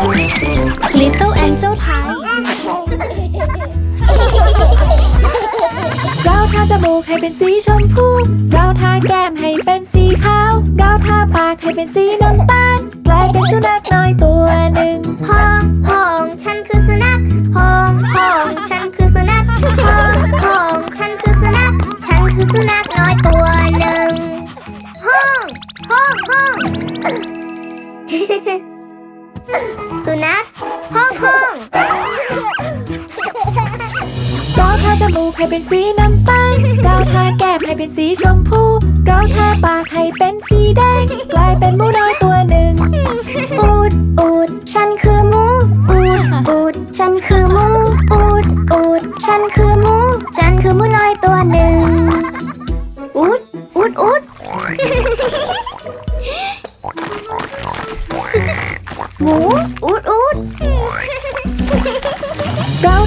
Little Angel ไทยเราทาจมูกให้เป็นสีชมพู เราทาแก้มให้เป็นสีขาว เราทาปากให้เป็นสี ห้องห้องเราทาจมูกให้เป็นสีน้ำตาลเราทาแก้มให้เป็นสีชมพูเราทาปากให้เป็นสีแดงกลายเป็นหมูน้อยตัวหนึ่ง อูดอูดฉันคือหมูอูดอูดฉันคือหมูอูดอูดฉันคือหมูฉันคือหมูน้อยตัวหนึ่งอูดอูดอูดหมู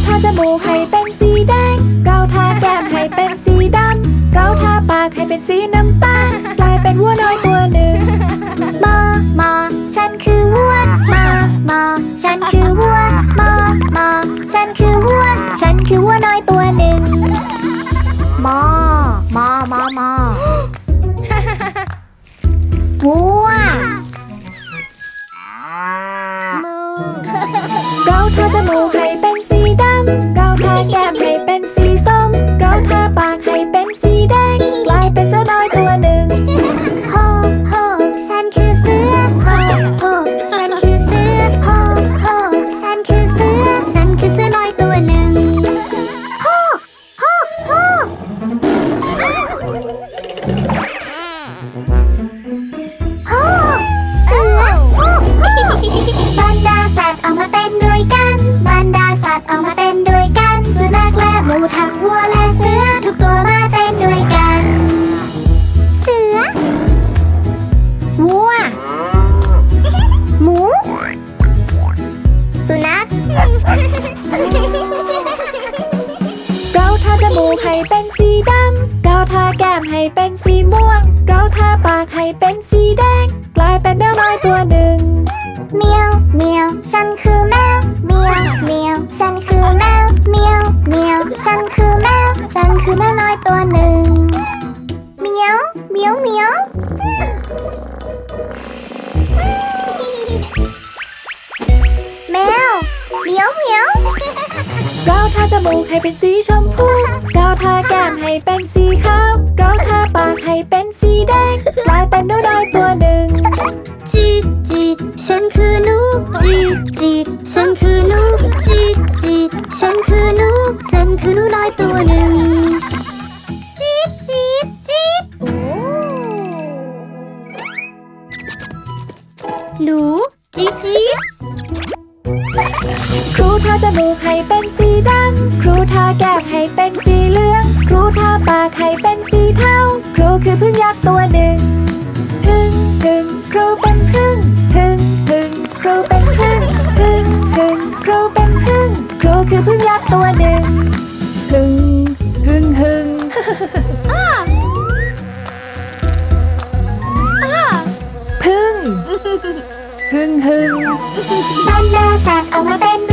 ทาจมูกให้เป็นสีแดง เราทาแก้มให้เป็นสีดำ เราทาปากให้เป็นสีน้ำตาลกลายเป็นวัวน้อยตัวหนึ่งมามาฉันคือวัวมามาฉันคือวัวมามาฉันคือวัว ฉันคือวัวน้อยตัวหนึ่งมามามามาวัวมูเราทาจมูกให้เป็น ทั้งวัวและเสือทุกตัวมาเต้นด้วยกัน เสือ วัว หมู สุนัข เราทาจมูกให้เป็นสีดำ เราทาแก้มให้เป็นสีม่วง เราทาปากให้เป็นสีแดง กลายเป็นแมวน้อยตัวหนึ่ง เมียว เมียว ฉันคือแมว เมียว เมียวฉัน ทาจมูกให้เป็นสีชมพู เราทาแก้มให้เป็นสีขาว เราทาปากให้เป็นสีแดง กลายเป็นหนูน้อยตัวหนึ่ง จีดจีดฉันคือหนูจีดจีดฉันคือหนูจีดจีดฉันคือหนูฉันคือหนูน้อยตัวหนึ่งจีดจีดจีดโอ้หนูจีดจีดครูทาจมูกให้เป็นสีดำครู ทาแก้มให้เป็นสีเหลือง ครูทาปากให้เป็นสีเทา ครูคือพึ่งยักษ์ตัวหนึ่งพึ่งพึ่งครูเป็นพึ่งพึ่งพึ่งครูเป็นพึ่งพึ่งพึ่งครูเป็นพึ่ง ครูคือพึ่งยักษ์ตัวหนึ่งพึ่งพึ่งพึ่งพึ่งพึ่งพึ่งบรรดาสัตว์ออกมาเต้น